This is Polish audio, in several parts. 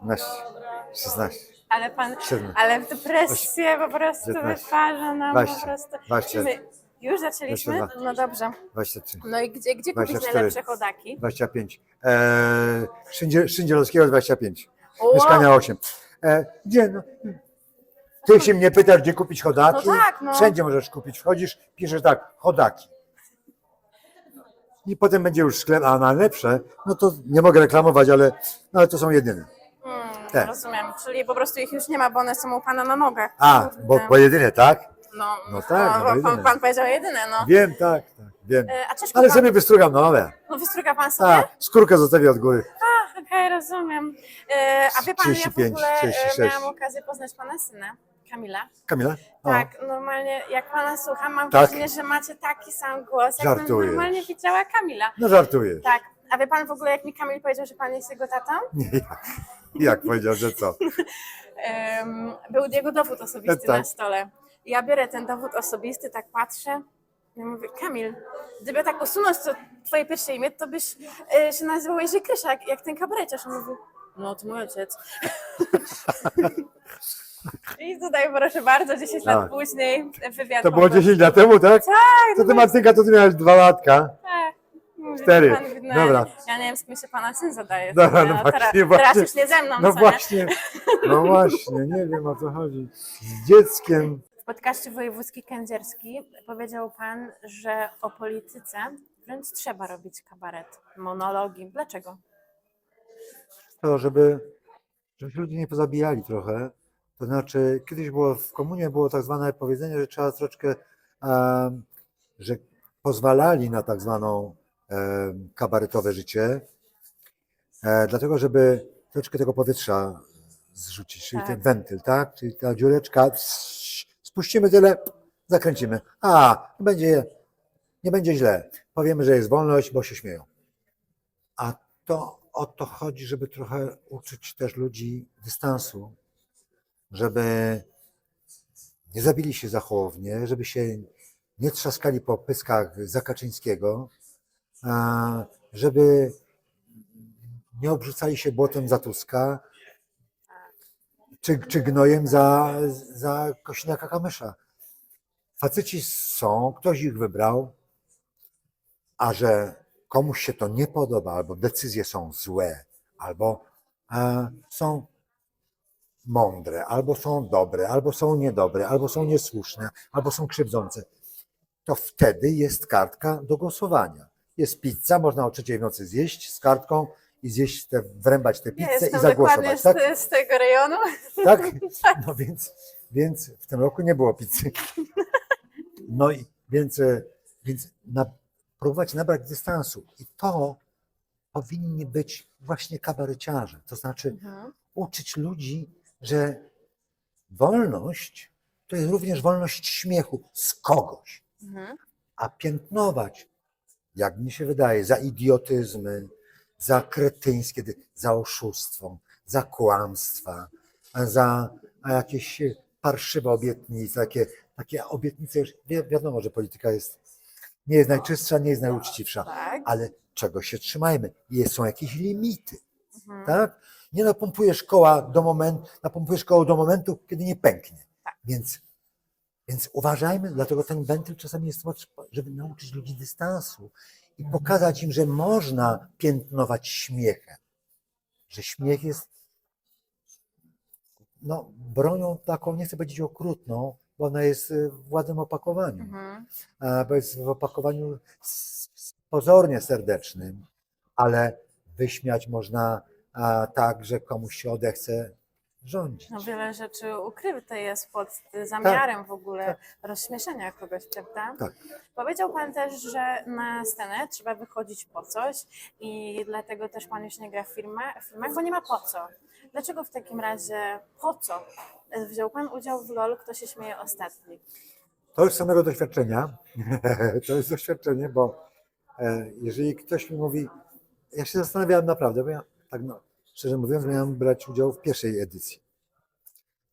15, 16, Ale pan, 17, ale w presję po prostu 19, wytwarza nam 20, po prostu. 20, Czy my już zaczęliśmy? 22. No dobrze. 23, No i gdzie, gdzie kupić 24. najlepsze chodaki? 25. Eee, Szyndzie- Szyndzielowskiego 25. O, Mieszkania 8. E, gdzie? No? Ty się mnie pytasz, gdzie kupić chodaki? No tak, no. Wszędzie możesz kupić. Wchodzisz, piszesz tak, chodaki. I potem będzie już sklep, a najlepsze, no to nie mogę reklamować, ale, no, ale to są jedyne. Tak. Rozumiem, czyli po prostu ich już nie ma, bo one są u pana na nogach. A, bo, bo jedyne, tak? No, no tak, no no, pan, jedyne. pan powiedział jedyne, no. Wiem, tak, tak, wiem. E, A Czeszku Ale pan, sobie wystrugam nowe. no wystryga pan sobie? Tak, skórkę zostawię od góry. Okej, rozumiem. E, a wie pan, ja w 35, ogóle e, 36. miałam okazję poznać pana syna, Kamila. Kamila? Tak, normalnie jak pana słucham, mam Tak? wrażenie, że macie taki sam głos, jakbym Żartujesz. normalnie widziała Kamila. No żartujesz. Tak, a wie pan w ogóle, jak mi Kamil powiedział, że pan jest jego tatą? Nie, jak, jak powiedział, że co? Em, był jego dowód osobisty Tak. na stole. Ja biorę ten dowód osobisty, tak patrzę. Ja mówię, Kamil, gdyby tak usunąć to twoje pierwsze imię, to byś e, się nazywał Jerzy Krysiak, jak ten kabareciarz. On mówi, no to mój ojciec. I tutaj proszę bardzo, 10 lat Tak. później wywiad. To po było prostu. 10 lat temu, tak? Tak, To no ty Martynka, to ty miałeś dwa latka. Cztery. pan widno- Dobra. Ja nie wiem, z kim się pana syn zadaje. Dobra, no, no teraz, właśnie, teraz właśnie. już nie ze mną, No co nie? właśnie, no właśnie, nie wiem o co chodzi. Z dzieckiem. W podcaście Wojewódzki Kędzierski powiedział Pan, że o polityce wręcz trzeba robić kabaret, monologi. Dlaczego? To, żeby, żeby się ludzie nie pozabijali trochę. To znaczy, kiedyś było w komunie było tak zwane powiedzenie, że trzeba troszeczkę, że pozwalali na tak zwaną kabaretowe życie, e, dlatego żeby troszeczkę tego powietrza zrzucić, czyli Tak. ten wentyl, tak? Czyli ta dziureczka, spuścimy tyle, zakręcimy. A, będzie, nie będzie źle. Powiemy, że jest wolność, bo się śmieją. A to o to chodzi, żeby trochę uczyć też ludzi dystansu, żeby nie zabili się za Hołownię, żeby się nie trzaskali po pyskach za Kaczyńskiego, a żeby nie obrzucali się błotem za Tuska, czy, czy gnojem za, za Kośniaka Kamysza. Faceci są, ktoś ich wybrał, a że komuś się to nie podoba, albo decyzje są złe, albo e, są mądre, albo są dobre, albo są niedobre, albo są niesłuszne, albo są krzywdzące, to wtedy jest kartka do głosowania. Jest pizza, można o trzeciej w nocy zjeść z kartką i zjeść te, wrębać tę Ja pizzę i jestem dokładnie zagłosować. z, Tak? z tego rejonu. tak? No więc, więc w tym roku nie było pizzy. No i więc, e, więc na, próbować nabrać dystansu. I to powinni być właśnie kabareciarze. To znaczy Mhm. uczyć ludzi, że wolność to jest również wolność śmiechu z kogoś, Mhm. a piętnować, jak mi się wydaje, za idiotyzmy, za kretyńskie, za oszustwo, za kłamstwa, za jakieś parszywe obietnice, takie, takie obietnice już, wi- wiadomo, że polityka jest, nie jest najczystsza, nie jest najuczciwsza, Tak. ale czego się trzymajmy? Jest, są jakieś limity Mhm. tak? Nie napompujesz koła do momentu, napompujesz koło do momentu, kiedy nie pęknie. Tak. Więc, więc uważajmy, dlatego ten wentyl czasami jest, po- żeby nauczyć ludzi dystansu i pokazać im, że można piętnować śmiechem. Że śmiech jest no, bronią taką, nie chcę powiedzieć okrutną, bo ona jest y, w ładnym opakowaniu Mhm. bo jest w opakowaniu pozornie serdecznym, ale wyśmiać można tak, że komuś się odechce rządzić. No wiele rzeczy ukryte jest pod zamiarem w ogóle rozśmieszenia kogoś, prawda? Tak. Powiedział Pan też, że na scenę trzeba wychodzić po coś i dlatego też Pan już nie gra w, filmach, bo nie ma po co. Dlaczego w takim razie po co wziął Pan udział w LOL, kto się śmieje ostatni? To już z samego doświadczenia, to jest doświadczenie, bo e, jeżeli ktoś mi mówi, ja się zastanawiałem naprawdę, bo ja tak no, szczerze mówiąc miałem brać udział w pierwszej edycji.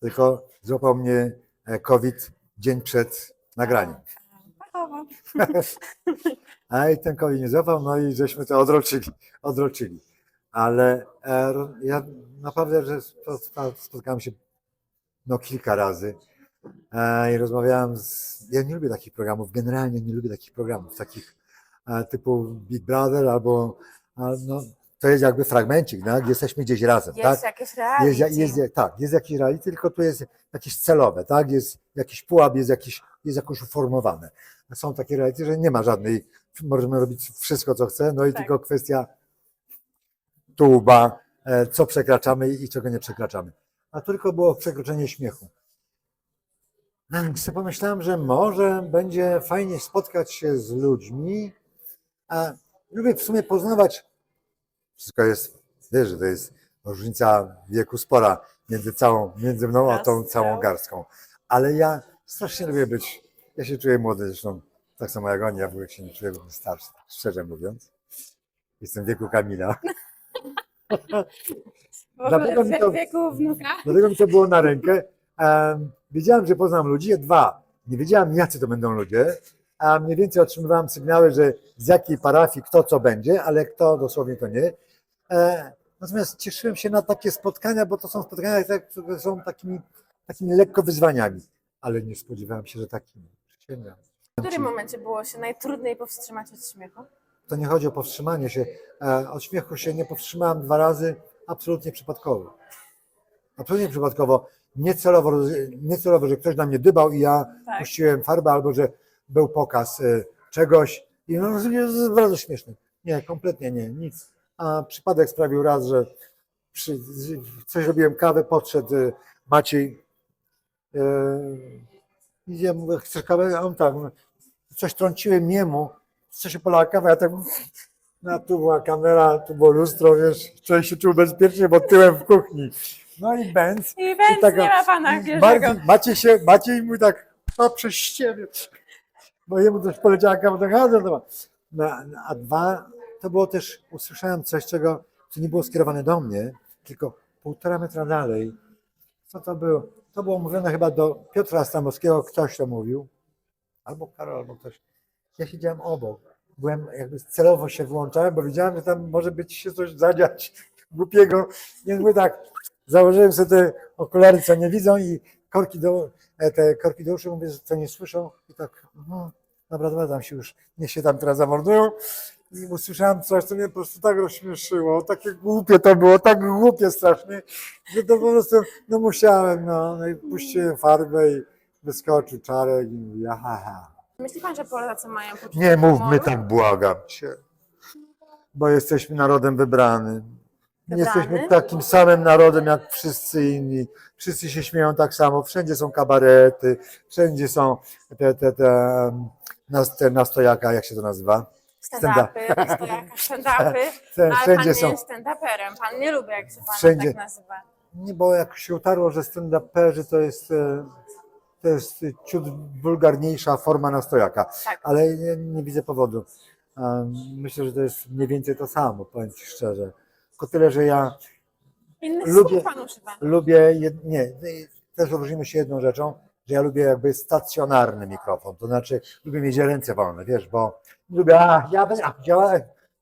Tylko złapał mnie e, COVID dzień przed nagraniem. A i ten COVID nie złapał, no i żeśmy to odroczyli. odroczyli. ale e, ja naprawdę, że spo- spo- spotkałem się no kilka razy e, i rozmawiałem z, ja nie lubię takich programów, generalnie nie lubię takich programów, takich typu Big Brother albo no, to jest jakby fragmencik, tak? jesteśmy gdzieś razem, Jest tak? jakieś reality. Jest, jest, tak, jest jakiś reality, tylko tu jest jakieś celowe, tak? Jest jakiś pułap, jest, jakiś, jest jakoś uformowane. Są takie reality, że nie ma żadnej, możemy robić wszystko, co chcemy, no i Tak. tylko kwestia tuba, e, co przekraczamy i czego nie przekraczamy. A tu tylko było przekroczenie śmiechu. Sobie pomyślałem, że może będzie fajnie spotkać się z ludźmi, a lubię w sumie poznawać, wszystko jest, wiesz, że to jest różnica wieku spora między całą, między mną a tą całą garstką. Ale ja strasznie lubię być, ja się czuję młody, zresztą tak samo jak oni, ja w ogóle się nie czuję starszy, szczerze mówiąc. Jestem w wieku Kamila. Dlatego mi to- wieku wnuka. Dlatego mi to było na rękę. Em, wiedziałem, że poznam ludzi. Dwa, nie wiedziałem, jacy to będą ludzie. A mniej więcej otrzymywałem sygnały, że z jakiej parafii kto co będzie, ale kto dosłownie to nie. E, natomiast cieszyłem się na takie spotkania, bo to są spotkania, które są takimi, takimi lekko wyzwaniami. Ale nie spodziewałem się, że takimi. Przysięgam. W którym momencie było się najtrudniej powstrzymać od śmiechu? To nie chodzi o powstrzymanie się. E, Od śmiechu się nie powstrzymałem dwa razy, absolutnie przypadkowo. Absolutnie przypadkowo. Niecelowo, niecelowo, że ktoś na mnie dybał i ja Tak. puściłem farbę, albo że był pokaz e, czegoś i no, bardzo śmieszne. Nie, kompletnie nie, nic. A przypadek sprawił raz, że przy, coś robiłem kawę, podszedł e, Maciej e, i ja mówię, chcesz kawę? A on tak, coś trąciłem jemu, co się polała kawa, ja tak no tu była kamera, tu było lustro, wiesz, człowiek się czuł bezpiecznie, bo tyłem w kuchni. No i Benz. I więc taka- nie ma pana. Bardziej, Maciej się, Maciej mój tak, a przez ściebie. Bo jemu też poleciała kawa, tak, a, no, no, no, a dwa, to było też, usłyszałem coś, czego, co nie było skierowane do mnie, tylko półtora metra dalej. Co to było? To było mówione chyba do Piotra Stamowskiego, ktoś to mówił. Albo Karol, albo ktoś. Ja siedziałem obok. Byłem jakby celowo się włączałem, bo wiedziałem, że tam może być się coś zadziać głupiego. Więc mówię tak, założyłem sobie te okulary, co nie widzą i korki do, e, te korki do uszu, mówię, że co nie słyszą i tak, mhm, dobra, dobra, tam się już, niech się tam teraz zamordują. Usłyszałem coś, co mnie po prostu tak rozśmieszyło, takie głupie to było, tak głupie strasznie, że to po prostu, no musiałem, no, no i puściłem farbę i wyskoczył czarek i mówię, aha. Myśli pan, że Polacy mają poczucie Nie mówmy humoru? tak, błagam cię. Bo jesteśmy narodem wybranym. Nie Wybrany? jesteśmy takim samym narodem jak wszyscy inni. Wszyscy się śmieją tak samo. Wszędzie są kabarety, wszędzie są te, te, te, nas, te nastojaka, jak się to nazywa? Stand-upy, stand-upy. Te, Ale pan nie są. jest stand-uperem. Pan nie lubi, jak się pan Wszędzie. tak nazywa. Nie, bo jak się utarło, że stand-uperzy to jest, e, to jest ciut wulgarniejsza forma nastojaka. Tak. ale nie, nie widzę powodu. Myślę, że to jest mniej więcej to samo, powiem Ci szczerze. Tylko tyle, że ja Innych Lubię- lubię, jed... nie, też różnimy się jedną rzeczą, że ja lubię jakby stacjonarny mikrofon, to znaczy lubię mieć ręce wolne, wiesz, bo nie lubię, a, ja będę, a, działa,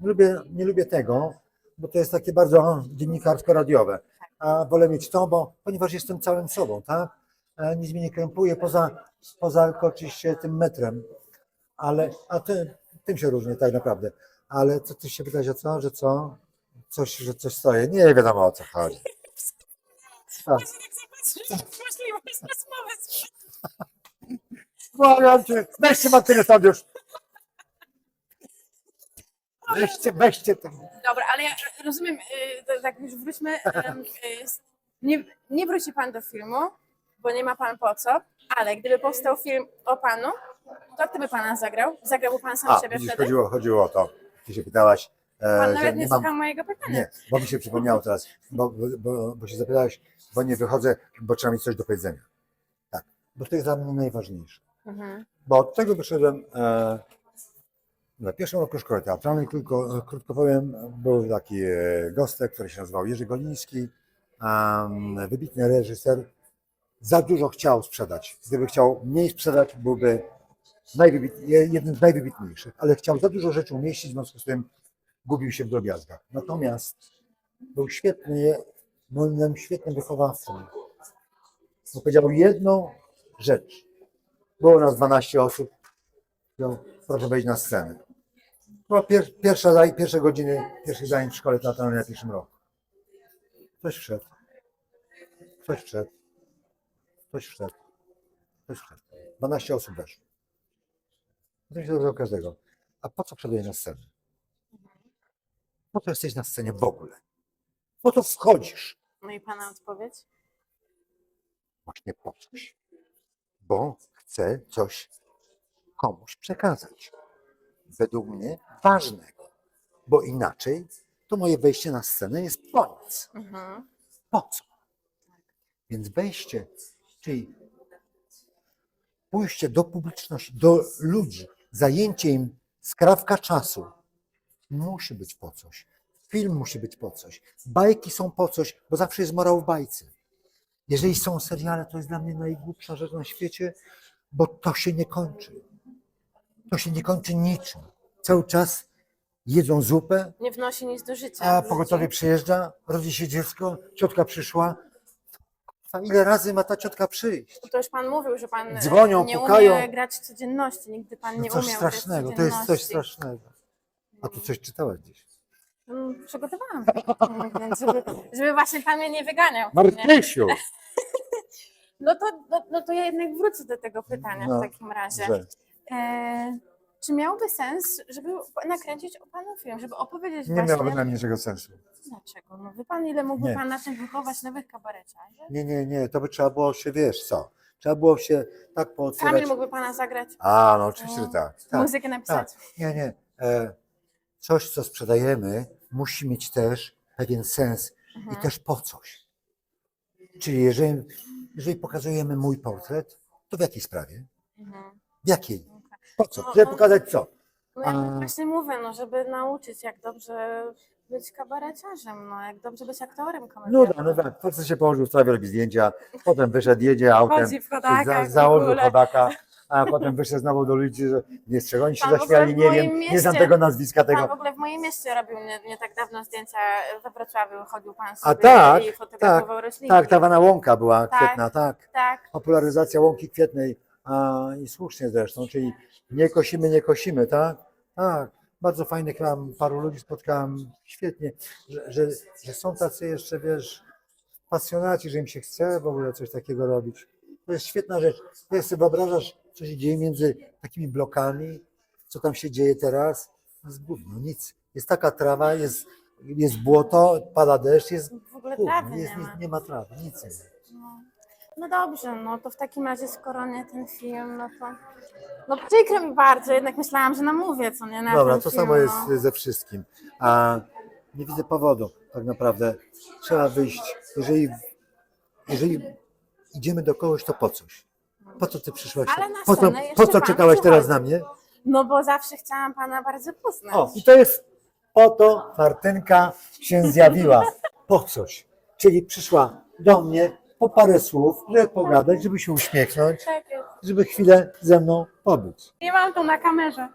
nie lubię, nie lubię tego, bo to jest takie bardzo dziennikarsko-radiowe, a wolę mieć to, bo, ponieważ jestem całym sobą, tak? Nic mnie nie krępuje poza, poza oczywiście tym metrem, ale, a ty, tym się różni tak naprawdę, ale co ty się pytać o co, że co? Coś, że coś stoję, nie wiadomo o co chodzi. Tak. Możliwość rozmowy. Błagam cię, weźcie Martynę już. Weźcie, weźcie to. Dobra, ale ja rozumiem, y, to tak już wróćmy. em, y, Nie, nie wróci pan do filmu, bo nie ma pan po co, ale gdyby powstał film o panu, to kto by pana zagrał? Zagrałby pan sam A, siebie widzisz, wtedy? chodziło, chodziło o to. Ty się pytałaś, Pan e, że nawet nie nie mam, słuchał mojego pytania. nie, bo mi się przypomniało teraz, bo, bo, bo, bo się zapytałeś, bo nie wychodzę, bo trzeba mieć coś do powiedzenia. Tak, bo to jest dla mnie najważniejsze. Mhm. Bo od tego wyszedłem e, na pierwszym roku szkoły teatralnej, tylko, krótko powiem, był taki e, gostek, który się nazywał Jerzy Goliński, em, wybitny reżyser, za dużo chciał sprzedać. Gdyby chciał mniej sprzedać, byłby jednym z najwybitniejszych, ale chciał za dużo rzeczy umieścić, w związku z tym gubił się w drobiazgach. Natomiast był świetny, moim świetnym wychowawcą. Bo powiedział jedną rzecz. Było nas 12 osób. Powiedział, proszę wejść na scenę. Była pier, pierwsza, pierwsze godziny pierwszych zajęć w szkole teatralnej na pierwszym roku. Ktoś wszedł. Ktoś wszedł. Ktoś wszedł. Ktoś wszedł. 12 osób weszło. Potem się zapytał każdego. A po co wszedłeś na scenę? Po co jesteś na scenie w ogóle? Po co wchodzisz? No i pana odpowiedź? Właśnie po coś. Bo chcę coś komuś przekazać. Według mnie ważnego. Bo inaczej to moje wejście na scenę jest po nic. Mhm. Po co? Więc wejście, czyli pójście do publiczności, do ludzi, zajęcie im skrawka czasu, musi być po coś. Film musi być po coś. Bajki są po coś, bo zawsze jest morał w bajce. Jeżeli są seriale, to jest dla mnie najgłupsza rzecz na świecie, bo to się nie kończy. To się nie kończy niczym. Cały czas jedzą zupę, Nie wnosi nic do życia. a pogotowie przyjeżdża, rodzi się dziecko, ciotka przyszła. Ile razy ma ta ciotka przyjść? To już pan mówił, że pan Dzwonią, nie pukają. umie grać w codzienności. Nigdy pan No nie coś umiał strasznego, grać w to jest coś strasznego. A tu coś czytałaś gdzieś? Mm, Przygotowałam więc żeby, żeby właśnie pan mnie nie wyganiał. nie? Martysiu! No to, no, no to ja jednak wrócę do tego pytania No, w takim razie. Że E, czy miałoby sens, żeby nakręcić o panu film, żeby opowiedzieć nie właśnie... miałoby dla mnie żadnego sensu. Dlaczego? No wie pan, ile mógłby Nie. pan na tym wychować nowych kabareciarzy? Nie, nie, nie, to by trzeba było się, wiesz co, trzeba było się tak pootwierać. Kamil mógłby pana zagrać, A, no oczywiście, że tak. tak. muzykę napisać. Nie, nie. E, coś, co sprzedajemy, musi mieć też pewien sens i też po coś. Czyli jeżeli, jeżeli pokazujemy mój portret, to w jakiej sprawie? Mhm. W jakiej? Po co? No, Żeby no. pokazać co? No ja A- właśnie mówię, no, żeby nauczyć, jak dobrze być kabareciarzem, no, jak dobrze być aktorem No komediowym. da, no tak. Facet się położył w trawie, robi zdjęcia, potem wyszedł, jedzie autem, Chodzi w chodakach za, w założył ogóle. chodaka, a potem wyszedł znowu do ludzi, że nie z czego oni się Pan w ogóle zaśmiali, w nie moim wiem, nie znam mieście- tego nazwiska Pan w tego. ogóle w moim mieście robił nie, nie tak dawno zdjęcia we Wrocławiu, chodził pan A sobie tak, i fotografował roślinki. Tak, ta wana łąka była Tak. kwietna, tak. Tak, popularyzacja łąki kwietnej, a, i słusznie zresztą, czyli nie kosimy, nie kosimy, tak? Tak, bardzo fajnych tam paru ludzi spotkałem, świetnie, że, że, że są tacy jeszcze, wiesz, pasjonaci, że im się chce w ogóle coś takiego robić. To jest świetna rzecz. Ty sobie wyobrażasz, co się dzieje między takimi blokami, co tam się dzieje teraz? To jest gówno, nic. Jest taka trawa, jest, jest błoto, pada deszcz, jest w ogóle trawy nie ma. nie ma trawy, nic nie ma. No. dobrze, no to w takim razie skoro nie ten film, no to... No przykro mi bardzo, jednak myślałam, że namówię, co nie na Dobra, ten to film, samo jest no. ze wszystkim. A nie widzę powodu, tak naprawdę. Trzeba wyjść. Jeżeli, jeżeli idziemy do kogoś, to po coś. Po co ty przyszłaś? Ale na Po co, scenę jeszcze po co pan czekałaś teraz na mnie? No bo zawsze chciałam pana bardzo poznać. O, i to jest po to Martynka się zjawiła. Po coś. Czyli przyszła do mnie po parę słów, żeby pogadać, żeby się uśmiechnąć, Tak jest. żeby chwilę ze mną pobyć. Nie mam to na kamerze.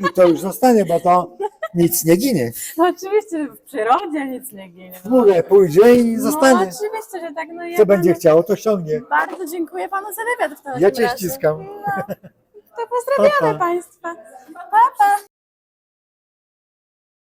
I to już zostanie, bo to nic nie ginie. No oczywiście w przyrodzie nic nie ginie. W górę pójdzie i No zostanie. oczywiście, że tak. No ja Co będzie panu chciało, to ściągnie. Bardzo dziękuję panu za wywiad w takim Ja cię razie. ściskam. No, to pozdrawiamy Pa, pa. państwa. Pa, pa.